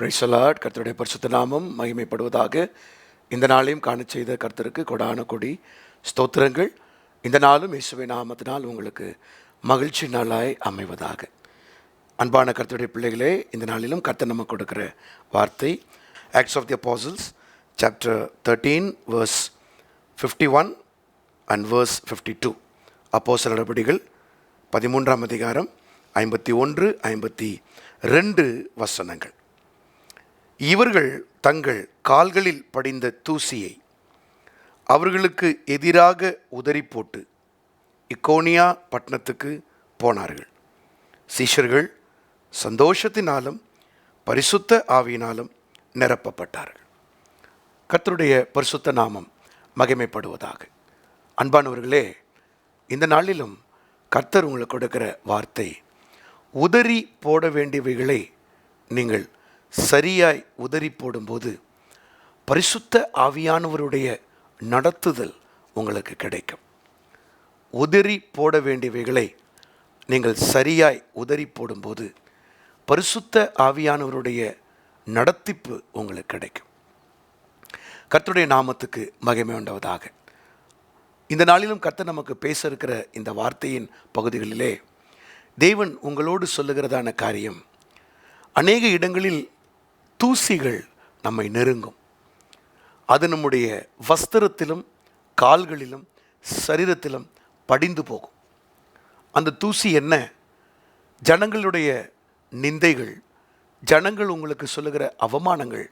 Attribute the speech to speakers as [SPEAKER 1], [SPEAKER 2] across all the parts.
[SPEAKER 1] பிரைசலாட் கர்த்தருடைய பரிசுத்த நாமம் மகிமைப்படுவதாக இந்த நாளையும் காண செய்த கர்த்தருக்கு கொடான கொடி ஸ்தோத்திரங்கள். இந்த நாளும் இயேசுவை நாமத்தினால் உங்களுக்கு மகிழ்ச்சி நாளாய் அமைவதாக. அன்பான கர்த்தருடைய பிள்ளைகளே இந்த நாளிலும் கர்த்தர் நம்ம கொடுக்குற வார்த்தை acts of the apostles chapter thirteen verse fifty one and verse fifty two அப்போ நடவடிக்கைகள் பதிமூன்றாம் அதிகாரம் ஐம்பத்தி ஒன்று ஐம்பத்தி ரெண்டு வசனங்கள். இவர்கள் தங்கள் கால்களில் படிந்த தூசியை அவர்களுக்கு எதிராக உதறி போட்டு இக்கோனியா பட்டணத்துக்கு போனார்கள். சீஷர்கள் சந்தோஷத்தினாலும் பரிசுத்த ஆவியினாலும் நிரப்பப்பட்டார்கள். கர்த்தருடைய பரிசுத்த நாமம் மகிமைப்படுவதாக. அன்பானவர்களே இந்த நாளிலும் கர்த்தர் உங்களுக்கு கொடுக்கிற வார்த்தை உதறி போட வேண்டியவைகளை நீங்கள் சரியாய் உதறி போடும்போது பரிசுத்த ஆவியானவருடைய நடத்துதல் உங்களுக்கு கிடைக்கும். உதறி போட வேண்டியவைகளை நீங்கள் சரியாய் உதறி போடும்போது பரிசுத்த ஆவியானவருடைய நடத்திப்பு உங்களுக்கு கிடைக்கும். கர்த்தருடைய நாமத்துக்கு மகிமை உண்டவதாக. இந்த நாளிலும் கர்த்தர் நமக்கு பேச இருக்கிற இந்த வார்த்தையின் பகுதிகளிலே தேவன் உங்களோடு சொல்லுகிறதான காரியம் அநேக இடங்களில் தூசிகள் நம்மை நெருங்கும். அது நம்முடைய வஸ்திரத்திலும் கால்களிலும் சரீரத்திலும் படிந்து போகும். அந்த தூசி என்ன? ஜனங்களுடைய நிந்தைகள் ஜனங்கள் உங்களுக்கு சொல்லுகிற அவமானங்கள்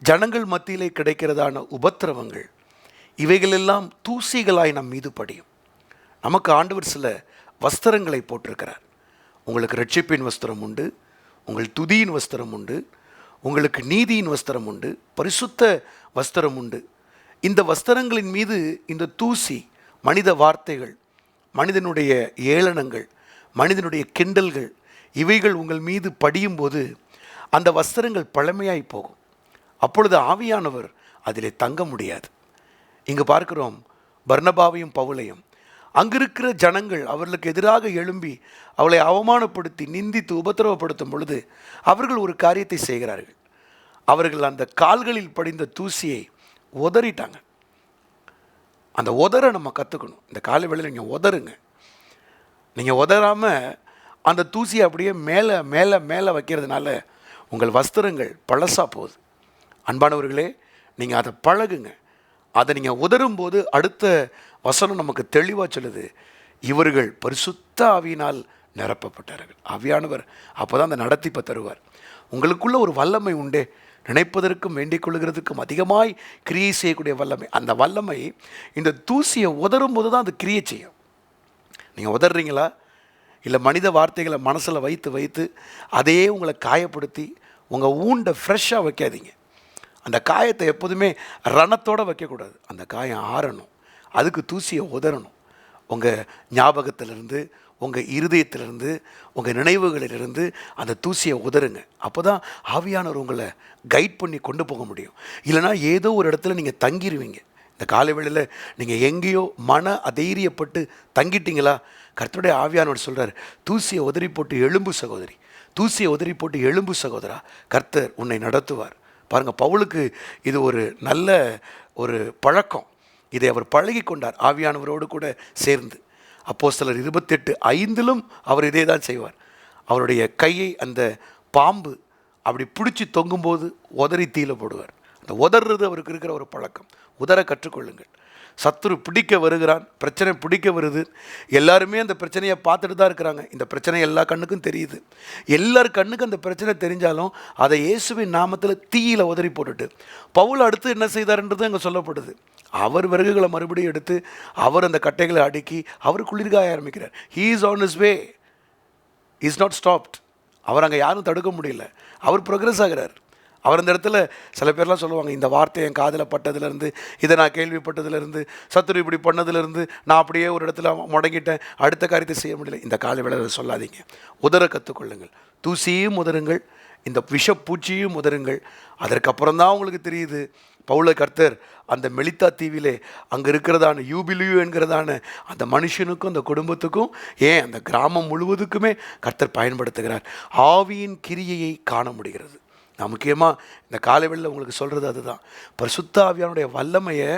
[SPEAKER 1] ஜனங்கள் மத்தியிலே கிடைக்கிறதான உபத்திரவங்கள் இவைகளெல்லாம் தூசிகளாய் நம் மீது படியும். நமக்கு ஆண்டவர் சில வஸ்திரங்களை போட்டிருக்கிறார். உங்களுக்கு ரட்சிப்பின் வஸ்திரம் உண்டு உங்கள் துதியின் வஸ்திரம் உண்டு உங்களுக்கு நீதியின் வஸ்திரம் உண்டு பரிசுத்த வஸ்திரம் உண்டு. இந்த வஸ்திரங்களின் மீது இந்த தூசி மனித வார்த்தைகள் மனிதனுடைய ஏளனங்கள் மனிதனுடைய கிண்டல்கள் இவைகள் உங்கள் மீது படியும் போது அந்த வஸ்திரங்கள் பழமையாய் போகும். அப்பொழுது ஆவியானவர் அதிலே தங்க முடியாது. இங்கே பார்க்கிறோம் பர்ணபாவையும் பவுலையும். அங்கிருக்கிற ஜனங்கள் அவர்களுக்கு எதிராக எழும்பி அவளை அவமானப்படுத்தி நிந்தித்து உபத்திரவப்படுத்தும் பொழுது அவர்கள் ஒரு காரியத்தை செய்கிறார்கள். அவர்கள் அந்த கால்களில் படிந்த தூசியை உதறிட்டாங்க. அந்த உதற நம்ம கற்றுக்கணும் இந்த காலை வேளையில் நீங்கள் உதறுங்க. நீங்கள் உதறாமல் அந்த தூசியை அப்படியே மேலே மேலே மேலே வைக்கிறதுனால உங்கள் வஸ்திரங்கள் பழசா போகுது. அன்பானவர்களே நீங்கள் அதை பழகுங்க. அதை நீங்கள் உதரும்போது அடுத்த வசனம் நமக்கு தெளிவாக சொல்லுது. இவர்கள் பரிசுத்த ஆவியினால் நிரப்பப்பட்டார்கள். ஆவியானவர் அப்போ தான் அந்த நடத்திப்பை தருவார். உங்களுக்குள்ள ஒரு வல்லமை உண்டே. நினைப்பதற்கும் வேண்டிக் கொள்கிறதுக்கும் அதிகமாய் கிரியை செய்யக்கூடிய வல்லமை. அந்த வல்லமை இந்த தூசியை உதறும் போது தான் அது கிரியை செய்யும். நீங்கள் உதறீங்களா இல்லை மனித வார்த்தைகளை மனசில் வைத்து வைத்து அதையே உங்களை காயப்படுத்தி உங்கள் ஊண்டை ஃப்ரெஷ்ஷாக வைக்காதீங்க. அந்த காயத்தை எப்போதுமே ரணத்தோடு வைக்கக்கூடாது. அந்த காயம் ஆறணும். அதுக்கு தூசியை உதறணும். உங்கள் ஞாபகத்திலிருந்து உங்கள் இருதயத்திலிருந்து உங்கள் நினைவுகளிலிருந்து அந்த தூசியை உதறுங்க. அப்போ தான் ஆவியானவர் உங்களை கைட் பண்ணி கொண்டு போக முடியும். இல்லைனா ஏதோ ஒரு இடத்துல நீங்கள் தங்கிடுவீங்க இந்த காலை வேளையில் நீங்கள் எங்கேயோ மன அதைரியப்பட்டு தங்கிட்டீங்களா? கர்த்தருடைய ஆவியானவர் சொல்கிறார் தூசியை உதறி போட்டு எலும்பு சகோதரி. தூசியை உதறி போட்டு எலும்பு சகோதரா. கர்த்தர் உன்னை நடத்துவார். பாருங்கள் பவுலுக்கு இது ஒரு நல்ல ஒரு பழக்கம். இதை அவர் பழகி கொண்டார் ஆவியானவரோடு கூட சேர்ந்து. அப்போ சிலர் இருபத்தெட்டு ஐந்திலும் அவர் இதே தான் செய்வார். அவருடைய கையை அந்த பாம்பு அப்படி பிடிச்சி தொங்கும்போது உதறி தீல போடுவார். இந்த உதறது அவருக்கு இருக்கிற ஒரு பழக்கம். உதற கற்றுக்கொள்ளுங்கள். சத்துரு பிடிக்க வருகிறான் பிரச்சனை பிடிக்க வருது. எல்லாருமே அந்த பிரச்சனையை பார்த்துட்டு தான் இருக்கிறாங்க. இந்த பிரச்சனை எல்லா கண்ணுக்கும் தெரியுது. எல்லார் கண்ணுக்கும் அந்த பிரச்சனை தெரிஞ்சாலும் அதை இயேசுவின் நாமத்தில் தீயில் உதறி போட்டுட்டு பவுல் அடுத்து என்ன செய்தார்ன்றது அங்கே சொல்லப்படுது. அவர் விறகுகளை மறுபடியும் எடுத்து அவர் அந்த கட்டைகளை அடுக்கி அவர் குளிர்காய ஆரம்பிக்கிறார். He is on is way is not stopped அவர் அங்கே யாரும் தடுக்க முடியல. அவர் ப்ரோக்ரஸ் ஆகிறார். அவர் அந்த இடத்துல சில பேர்லாம் சொல்லுவாங்க இந்த வார்த்தை என் காதில் பட்டதுலேருந்து இதை நான் கேள்விப்பட்டதுலேருந்து சத்துரு இப்படி பண்ணதுலேருந்து நான் அப்படியே ஒரு இடத்துல முடங்கிட்டேன் அடுத்த காரியத்தை செய்ய முடியல. இந்த கால விளையாட சொல்லாதீங்க. உதற கற்றுக்கொள்ளுங்கள் தூசியும் உதருங்கள் இந்த விஷப்பூச்சியும் உதருங்கள் அதற்கப்புறம் தான் உங்களுக்கு தெரியுது பவுல கர்த்தர் அந்த மெலித்தா தீவிலே அங்கே இருக்கிறதான யூபிலியூ என்கிறதான அந்த மனுஷனுக்கும் அந்த குடும்பத்துக்கும் ஏன் அந்த கிராமம் முழுவதுக்குமே கர்த்தர் பயன்படுத்துகிறார். ஆவியின் கிரியையை காண முடிகிறது. நான் முக்கியமாக இந்த காலைவெளியில் உங்களுக்கு சொல்கிறது அதுதான். பரிசுத்தாவியானுடைய வல்லமையை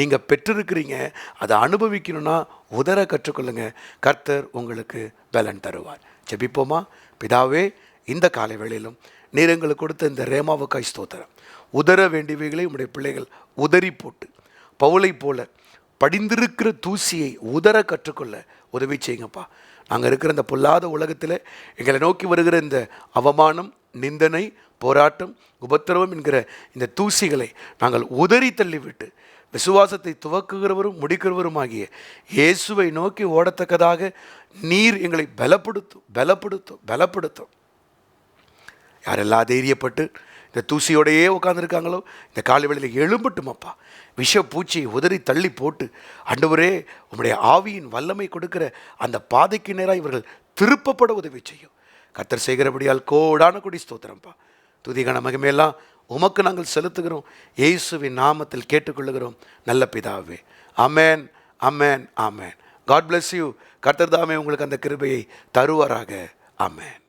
[SPEAKER 1] நீங்கள் பெற்றிருக்கிறீங்க அதை அனுபவிக்கணும்னா உதர கற்றுக்கொள்ளுங்க. கர்த்தர் உங்களுக்கு பலன் தருவார். ஜெபிப்போமா? பிதாவே இந்த காலை வேளையிலும் நீர் எங்களுக்கு கொடுத்த இந்த ரேமாவுக்காய் ஸ்தோத்திரம். உதர வேண்டியவைகளை உம்முடைய பிள்ளைகள் உதறி போட்டு பவுளை போல படிந்திருக்கிற தூசியை உதர கற்றுக்கொள்ள உதவி செய்யுங்கப்பா. நாங்கள் இருக்கிற இந்த பொல்லாத உலகத்தில் எங்களை நோக்கி வருகிற இந்த அவமானம் நிந்தனை போராட்டம் உபத்திரவம் என்கிற இந்த தூசிகளை நாங்கள் உதறி தள்ளிவிட்டு விசுவாசத்தை துவக்குகிறவரும் முடிக்கிறவருமாகிய இயேசுவை நோக்கி ஓடத்தக்கதாக நீர் எங்களை பலப்படுத்தும் பலப்படுத்தும் பலப்படுத்தும். யாரெல்லாம் தைரியப்பட்டு இந்த தூசியோடையே உட்காந்துருக்காங்களோ இந்த காலை வேளையில் எழும்பட்டுமப்பா விஷ பூச்சியை உதறி தள்ளி போட்டு அண்டவரே உங்களுடைய ஆவியின் வல்லமை கொடுக்கிற அந்த பாதைக்கு நேராக இவர்கள் திருப்பப்பட உதவி செய்யும். கத்தர் செய்கிறபடியால் கோடான கொடி ஸ்தோத்திரம்ப்பா. துதிகன மகிமையெல்லாம் உமக்கு நாங்கள் செலுத்துகிறோம். இயேசுவின் நாமத்தில் கேட்டுக்கொள்ளுகிறோம். நல்ல பிதாவே. Amen amen amen God bless you கர்த்தர் தாமே உங்களுக்கு அந்த கிருபையை தருவாராக. அமேன்